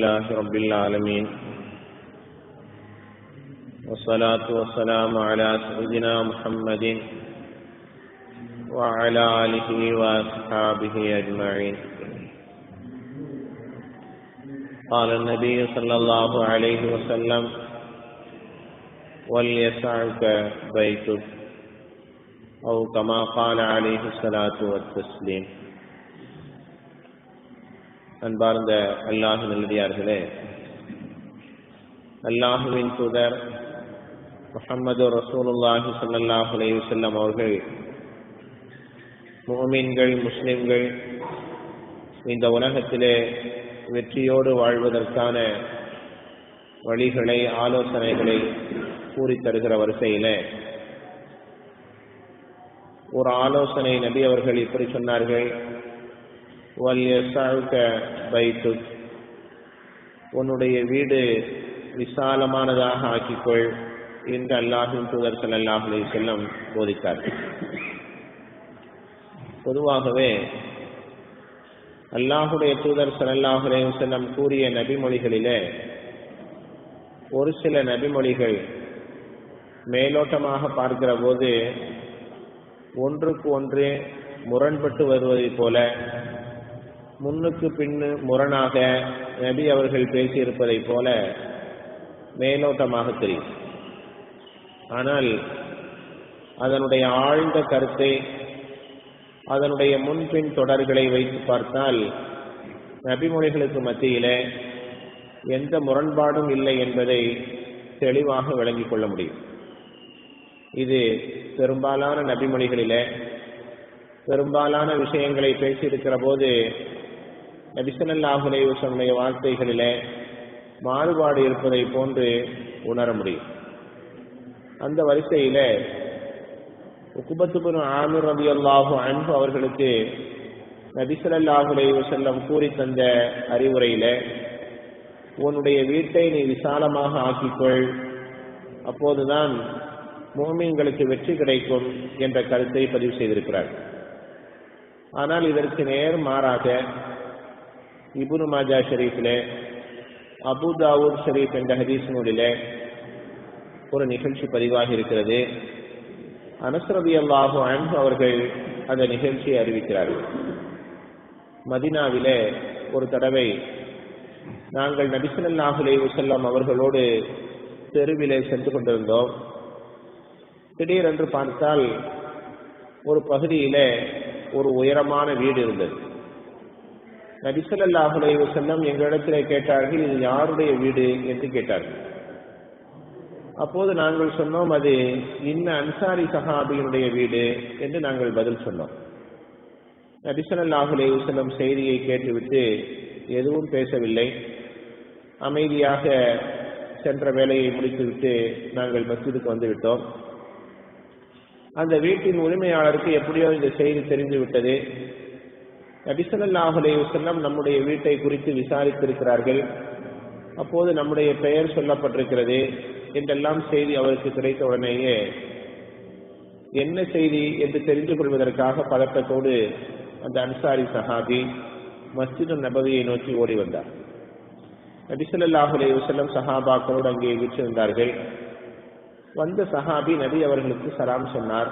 لله رب العالمين. والصلاة والسلام على سيدنا محمد وعلى آله وأصحابه أجمعين. قال النبي صلى الله عليه وسلم وليسعك بيتك أو كما قال عليه الصلاة والتسليم. அன்பார்ந்த அல்லாஹு நல்லடியார்களே அல்லாஹுவின் தூதர் முகமது ரசூலுல்லாஹி ஸல்லல்லாஹு அலைஹி அவர்கள் முகமீன்கள் முஸ்லிம்கள் இந்த உலகத்திலே வெற்றியோடு வாழ்வதற்கான வழிகளை ஆலோசனைகளை கூறி தருகிற வரிசையிலே ஒரு ஆலோசனை நபி அவர்கள் இப்படி சொன்னார்கள் வல்யசாழ்க பைத்துக் உன்னுடைய வீடு விசாலமானதாக ஆக்கிக்கொள் என்று அல்லாஹின் தூதர் சல்லாஹலை செல்லம் போதித்தார் போதித்தார்கள். பொதுவாகவே அல்லாஹுடைய தூதர் ஸல்லல்லாஹு செல்லம் கூறிய நபிமொழிகளிலே ஒரு சில நபிமொழிகள் மேலோட்டமாக பார்க்கிற போது ஒன்றுக்கு ஒன்று முரண்பட்டு வருவதைப் போல முன்னுக்கு பின்னு முரணாக நபி அவர்கள் பேசியிருப்பதைப் போல மேலோட்டமாக தெரியும். ஆனால் அதனுடைய ஆழ்ந்த கருத்தை அதனுடைய முன்பின் தொடர்களை வைத்து பார்த்தால் நபிமொழிகளுக்கு மத்தியில எந்த முரண்பாடும் இல்லை என்பதை தெளிவாக விளங்கிக் கொள்ள முடியும். இது பெரும்பாலான நபிமொழிகளில பெரும்பாலான விஷயங்களை பேசியிருக்கிற போது நபிசல்லாஹுலே சொன்ன வார்த்தைகளிலே மாறுபாடு இருப்பதை போன்று உணர முடியும். அந்த வரிசையில உக்குபத்துபுன் ஆமிர் ரபி அல்லாஹு அன்பு அவர்களுக்கு நபிசல்லாஹுலே செல்லம் கூறி தந்த அறிவுரையில உன்னுடைய வீட்டை நீ விசாலமாக ஆக்கிக்கொள். அப்போதுதான் மோமீன்களுக்கு வெற்றி கிடைக்கும் என்ற கருத்தை பதிவு செய்திருக்கிறார். ஆனால் இதற்கு நேர் மாறாக இபுனு மாஜா ஷெரீஃபிலே அபு தாவூத் ஷெரீப் என்ற ஹதீஸ் நூலிலே ஒரு நிகழ்ச்சி பதிவாகி இருக்கிறது அனஸ்ரதி அல்லாஹு அன்பு அவர்கள் அந்த நிகழ்ச்சியை அறிவிக்கிறார்கள் மதினாவிலே ஒரு தடவை நாங்கள் நபிசல்லாஹுலே வசல்லாம் அவர்களோடு தெருவிலே சென்று கொண்டிருந்தோம் திடீரென்று பார்த்தால் ஒரு பகுதியிலே ஒரு உயரமான வீடு இருந்தது நபிசல்லாஹுலே செல்லம் எங்களிடத்தில் கேட்டார்கள் இது யாருடைய வீடு? என்று கேட்டார்கள். அப்போது நாங்கள் சொன்னோம் அது இன்ன அன்சாரி சஹாபியினுடைய வீடு என்று நாங்கள் பதில் சொன்னோம். நபிசல்லாஹுலே செல்லம் செய்தியை கேட்டுவிட்டு எதுவும் பேசவில்லை. அமைதியாக சென்ற வேலையை முடித்துவிட்டு நாங்கள் மஸ்ஜிதுக்கு வந்து விட்டோம். அந்த வீட்டின் உரிமையாளருக்கு எப்படியோ இந்த செய்தி தெரிந்து விட்டது நபிசல்லாஹுலே செல்லம் நம்முடைய வீட்டை குறித்து விசாரித்திருக்கிறார்கள். அப்போது நம்முடைய பெயர் சொல்லப்பட்டிருக்கிறது. என்றெல்லாம் செய்தி அவருக்கு கிடைத்த உடனேயே என்ன செய்தி? என்று தெரிந்து கொள்வதற்காக பதட்டத்தோடு அந்த அன்சாரி சஹாபி மஸ்ஜிது நபவியை நோக்கி ஓடி வந்தார். நபிசல்லாஹுலே செல்லம் சஹாபாக்களோடு அங்கே வீற்றிருந்தார்கள். வந்த சஹாபி நபி அவர்களுக்கு சலாம் சொன்னார்.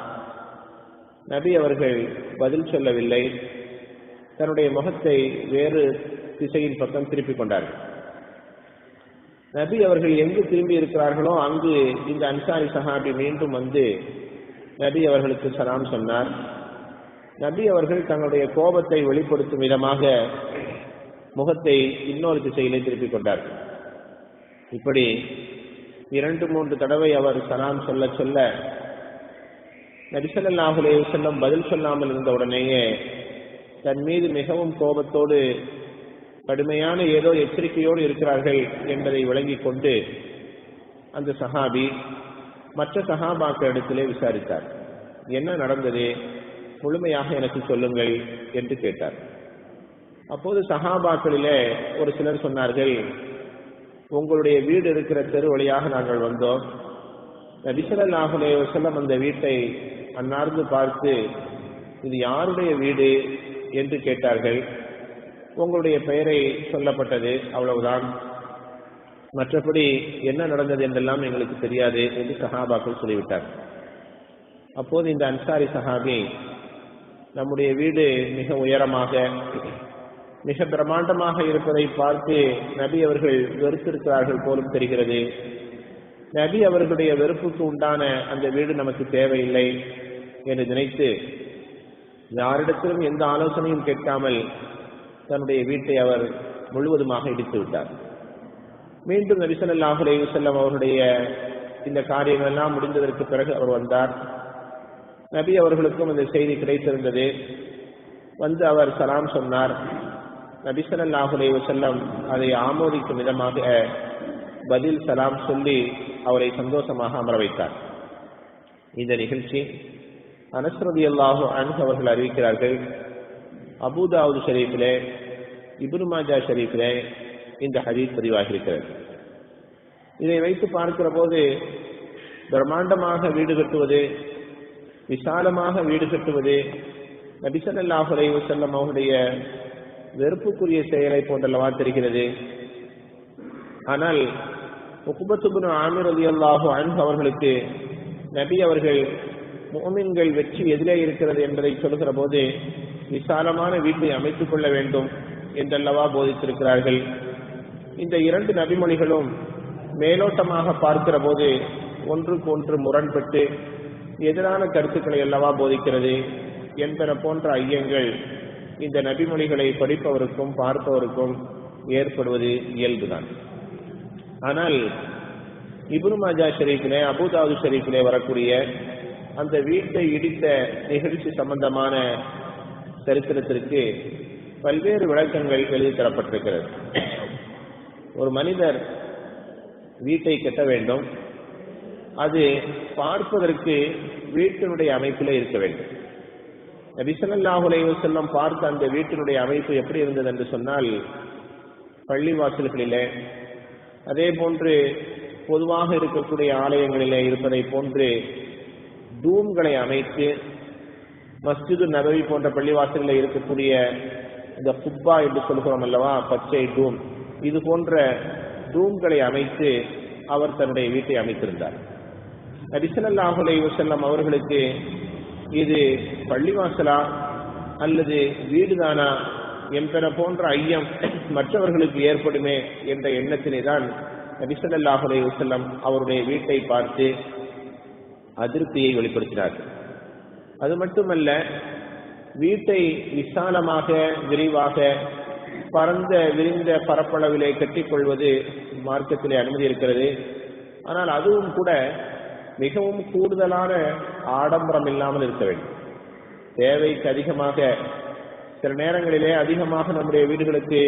நபி அவர்கள் பதில் சொல்லவில்லை. தன்னுடைய முகத்தை வேறு திசையின் பக்கம் திருப்பிக் கொண்டார்கள். நபி அவர்கள் எங்கு திரும்பி இருக்கிறார்களோ அங்கு இந்த அன்சாரி சஹாபி மீண்டும் வந்து நபி அவர்களுக்கு சலாம் சொன்னார். நபி அவர்கள் தங்களுடைய கோபத்தை வெளிப்படுத்தும் விதமாக முகத்தை இன்னொரு திசையிலே திருப்பிக் கொண்டார்கள். இப்படி இரண்டு மூன்று தடவை அவர் சலாம் சொல்ல சொல்ல நபிசல்லாஹுலே செல்லும் பதில் சொல்லாமல் இருந்த உடனேயே தன் மீது மிகவும் கோபத்தோடு கடுமையான ஏதோ எச்சரிக்கையோடு இருக்கிறார்கள் என்பதை விளங்கிக் கொண்டு அந்த சஹாபி மற்ற சஹாபாக்களிடத்திலே விசாரித்தார். என்ன நடந்தது? முழுமையாக எனக்கு சொல்லுங்கள் என்று கேட்டார். அப்போது சஹாபாக்களிலே ஒரு சிலர் சொன்னார்கள் உங்களுடைய வீடு இருக்கிற தெரு வழியாக நாங்கள் வந்தோம். நபிசல்லாஹுலே செல்லம் அந்த வீட்டை அன்னார்ந்து பார்த்து இது யாருடைய வீடு? என்று கேட்டார்கள். உங்களுடைய பெயரை சொல்லப்பட்டது அவ்வளவுதான். மற்றபடி என்ன நடந்தது என்றெல்லாம் எங்களுக்கு தெரியாது என்று சஹாபாக்கள் சொல்லிவிட்டார். அப்போது இந்த அன்சாரி சஹாபி நம்முடைய வீடு மிக உயரமாக மிக பிரம்மாண்டமாக இருப்பதை பார்த்து நபி அவர்கள் வெறுத்திருக்கிறார்கள் போலும் தெரிகிறது. நபி அவர்களுடைய வெறுப்புக்கு உண்டான அந்த வீடு நமக்கு தேவையில்லை என்று நினைத்து யாரிடத்திலும் எந்த ஆலோசனையும் கேட்காமல் தன்னுடைய வீட்டை அவர் முழுவதுமாக இடித்து விட்டார். மீண்டும் நபிசல்லாஹு அலைஹி செல்லம் அவருடைய இந்த காரியங்கள் எல்லாம் முடிந்ததற்கு பிறகு அவர் வந்தார். நபி அவர்களுக்கும் அந்த செய்தி கிடைத்திருந்தது. வந்து அவர் சலாம் சொன்னார். நபிசல்லாஹு அலைஹி செல்லம் அதை ஆமோதிக்கும் விதமாக பதில் சலாம் சொல்லி அவரை சந்தோஷமாக அமர வைத்தார். இந்த நிகழ்ச்சி அனஸ்ரதி அல்லாஹு அன்ஹு அவர்கள் அறிவிக்கிறார்கள் அபுதாவுது ஷரீஃபிலே இபுருமாஜா மாஜா ஷரீஃபிலே இந்த ஹதீஸ் பதிவாகியிருக்கிறது. இதை வைத்து பார்க்கிற போது பிரம்மாண்டமாக வீடு கட்டுவது விசாலமாக வீடு கட்டுவது நபிசல்லாஹு அலைஹி அவருடைய வெறுப்புக்குரிய செயலை போன்றல்லவா தெரிகிறது. ஆனால் உகுபத்துபுன் ஆமிர் அலி அல்லாஹு அன்ஹு அவர்களுக்கு நபி அவர்கள் மோமின்கள் வெற்றி எதிரே இருக்கிறது என்பதை சொல்கிற போது விசாலமான வீட்டை அமைத்துக் கொள்ள வேண்டும் என்றல்லவா போதித்திருக்கிறார்கள். இந்த இரண்டு நபிமொழிகளும் மேலோட்டமாக பார்க்கிற போது ஒன்றுக்கு ஒன்று முரண்பட்டு எதிரான கருத்துக்களை அல்லவா போதிக்கிறது என்பன போன்ற ஐயங்கள் இந்த நபிமொழிகளை படிப்பவருக்கும் பார்ப்பவருக்கும் ஏற்படுவது இயல்புதான். ஆனால் இப்னு மாஜா ஷெரீஃபிலே அபுதாவு ஷெரீஃபிலே வரக்கூடிய அந்த வீட்டை இடித்த நிகழ்ச்சி சம்பந்தமான சரித்திரத்திற்கு பல்வேறு விளக்கங்கள் எழுதி தரப்பட்டிருக்கிறது. ஒரு மனிதர் வீட்டை கட்ட வேண்டும். அது பார்ப்பதற்கு வீட்டினுடைய அமைப்பில் இருக்க வேண்டும். நபிசல்லாஹு செல்லம் பார்த்த அந்த வீட்டினுடைய அமைப்பு எப்படி இருந்தது என்று சொன்னால் பள்ளி வாசல்களிலே அதே போன்று பொதுவாக இருக்கக்கூடிய ஆலயங்களிலே இருப்பதை போன்று தூம்களை அமைத்து மஸ்ஜிது நபவி போன்ற பள்ளிவாசலில் இருக்கக்கூடிய இந்த குப்பா என்று சொல்கிறோம் அல்லவா பச்சை டூம் இது போன்ற டூம்களை அமைத்து அவர் தன்னுடைய வீட்டை அமைத்திருந்தார். நபிசல்லாஹு அலைஹி அவர்களுக்கு இது பள்ளிவாசலா அல்லது வீடுதானா என்பன போன்ற ஐயம் மற்றவர்களுக்கு ஏற்படுமே என்ற எண்ணத்தினை தான் நபிசல்லாஹு அலைஹி அவருடைய வீட்டை பார்த்து அதிருப்தியை வெளிப்படுத்தினார்கள். அது மட்டுமல்ல வீட்டை விசாலமாக விரிவாக பரந்த விரிந்த பரப்பளவிலே கட்டிக்கொள்வது மார்க்கத்திலே அனுமதி இருக்கிறது. ஆனால் அதுவும் கூட மிகவும் கூடுதலான ஆடம்பரம் இல்லாமல் இருக்க வேண்டும். தேவைக்கு அதிகமாக சில நேரங்களிலே அதிகமாக நம்முடைய வீடுகளுக்கு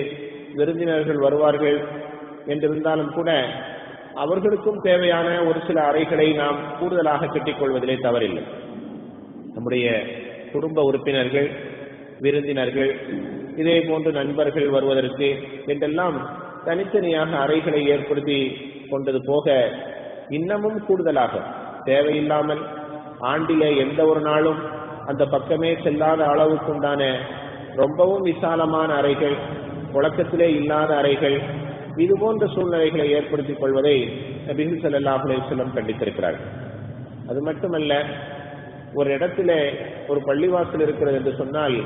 விருந்தினர்கள் வருவார்கள் என்றிருந்தாலும் கூட அவர்களுக்கும் தேவையான ஒரு சில அறைகளை நாம் கூடுதலாக கட்டிக்கொள்வதிலே தவறில்லை. நம்முடைய குடும்ப உறுப்பினர்கள் விருந்தினர்கள் இதே போன்று நண்பர்கள் வருவதற்கு என்றெல்லாம் தனித்தனியாக அறைகளை ஏற்படுத்தி கொண்டது போக இன்னமும் கூடுதலாக தேவையில்லாமல் ஆண்டிலே எந்த ஒரு நாளும் அந்த பக்கமே செல்லாத அளவுக்குண்டான ரொம்பவும் விசாலமான அறைகள் புழக்கத்திலே இல்லாத அறைகள் இது போன்ற சூழ்நிலைகளை ஏற்படுத்திக் கொள்வதை நபிகள் ஸல்லல்லாஹு அலைஹி கண்டித்திருக்கிறார்கள் அது மட்டுமல்ல ஒரு இடத்திலே ஒரு பள்ளிவாசல் இருக்கிறது என்று சொன்னால்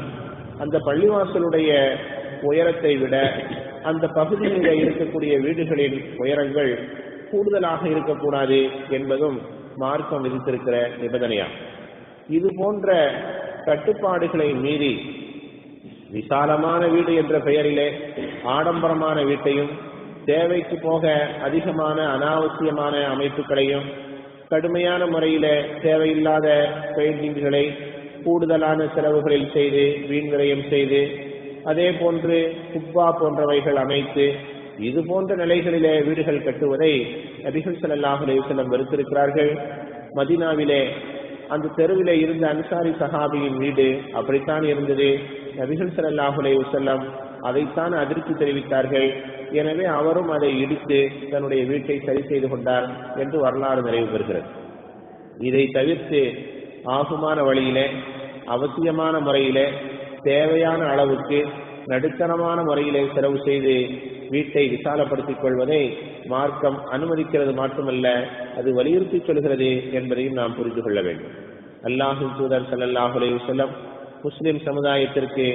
அந்த பள்ளிவாசலுடைய உயரத்தை விட அந்த பகுதியில் இருக்கக்கூடிய வீடுகளின் உயரங்கள் கூடுதலாக இருக்கக்கூடாது என்பதும் மார்க்கம் விதித்திருக்கிற நிபந்தனையாகும். இது போன்ற கட்டுப்பாடுகளை மீறி விசாலமான வீடு என்ற பெயரிலே ஆடம்பரமான வீட்டையும் தேவைக்கு போக அதிகமான அனாவசியமான அமைப்புகளையும் கடுமையான முறையில தேவையில்லாத பெயிண்டிங்குகளை கூடுதலான செலவுகளில் செய்து வீண்விரயம் செய்து அதே போன்று குப்பா போன்றவைகள் அமைத்து இது போன்ற நிலைகளிலே வீடுகள் கட்டுவதை நபிகள் ஸல்லல்லாஹு அலைஹி வெறுத்திருக்கிறார்கள். மதினாவிலே அந்த தெருவிலே இருந்த அன்சாரி சஹாபியின் வீடு அப்படித்தான் இருந்தது. நபிகள் ஸல்லல்லாஹு அலைஹி அதைத்தான் அதிர்ச்சி தெரிவித்தார்கள். எனவே அவரும் அதை இடித்து தன்னுடைய வீட்டை சரி செய்து கொண்டார் என்று வரலாறு நிறைவு பெறுகிறது. இதை தவிர்த்து ஆகுமான வழியிலே அவசியமான முறையிலே தேவையான அளவுக்கு நடுத்தரமான முறையிலே செலவு செய்து வீட்டை விசாலப்படுத்திக் கொள்வதை மார்க்கம் அனுமதிக்கிறது மட்டுமல்ல அது வலியுறுத்தி சொல்கிறது என்பதையும் நாம் புரிந்து கொள்ள வேண்டும். அல்லாஹின் தூதர் ஸல்லல்லாஹு அலைஹி முஸ்லிம் சமுதாயத்திற்கு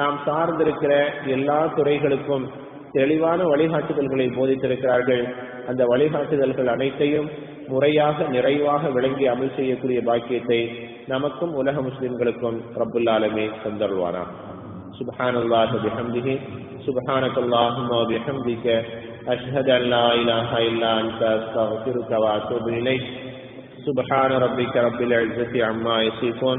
நாம் சார்ந்திருக்கிற எல்லா துறைகளுக்கும் தெளிவான வழிகாட்டுதல்களை போதித்திருக்கிறார்கள் அந்த வழிகாட்டுதல்கள் அனைத்தையும் முறையாக நிறைவாக விளங்கி அமல் செய்யக்கூடிய பாக்கியத்தை நமக்கும் உலக முஸ்லிம்களுக்கும் ரப்புல் ஆலமே தந்தருவானா سبحان الله بحمده سبحانك اللهم وبحمدك أشهد أن لا إله إلا أنت أستغفرك وأتوب إليك سبحان ربك رب العزة عما يصفون